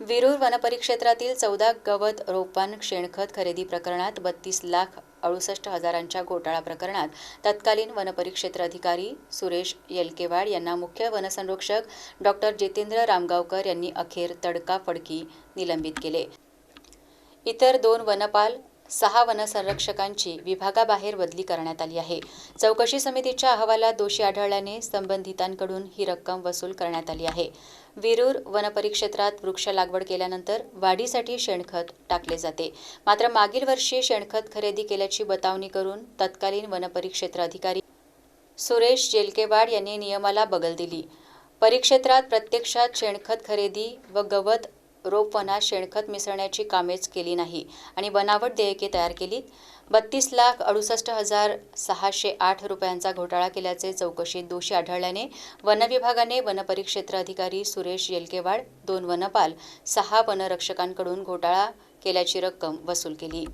विरूर वनपरिक्षेत्रातील चौदा गवत रोपान शेणखत खरेदी प्रकरणात बत्तीस लाख अडुसष्ट हजारांच्या घोटाळा प्रकरणात तत्कालीन वनपरिक्षेत्र अधिकारी सुरेश येलकेवाड यांना मुख्य वनसंरक्षक डॉक्टर जितेंद्र रामगावकर यांनी अखेर तडकाफडकी निलंबित केले. इतर दोन वनपाल सहा वनसंरक्षकांची विभागाबाहेर बदली करण्यात आली आहे. चौकशी समितीच्या अहवालात दोषी आढळल्याने संबंधितांकडून ही रक्कम वसूल करण्यात आली आहे. विरूर वनपरिक्षेत्रात वृक्ष लागवड केल्यानंतर वाढीसाठी शेणखत टाकले जाते. मात्र मागील वर्षी शेणखत खरेदी केल्याची बतावणी करून तत्कालीन वनपरिक्षेत्र अधिकारी सुरेश जेलकेवाड यांनी नियमाला बगल दिली. परिक्षेत्रात प्रत्यक्षात शेणखत खरेदी व गवत रोप वनात शेणखत मिसळण्याची कामेच केली नाही आणि बनावट देयके तयार केलीत. बत्तीस लाख अडुसष्ट हजार सहाशे आठ रुपयांचा घोटाळा केल्याचे चौकशीत दोषी आढळल्याने वनविभागाने वनपरिक्षेत्र अधिकारी सुरेश येलकेवाड दोन वनपाल सहा वनरक्षकांकडून घोटाळा केल्याची रक्कम वसूल केली.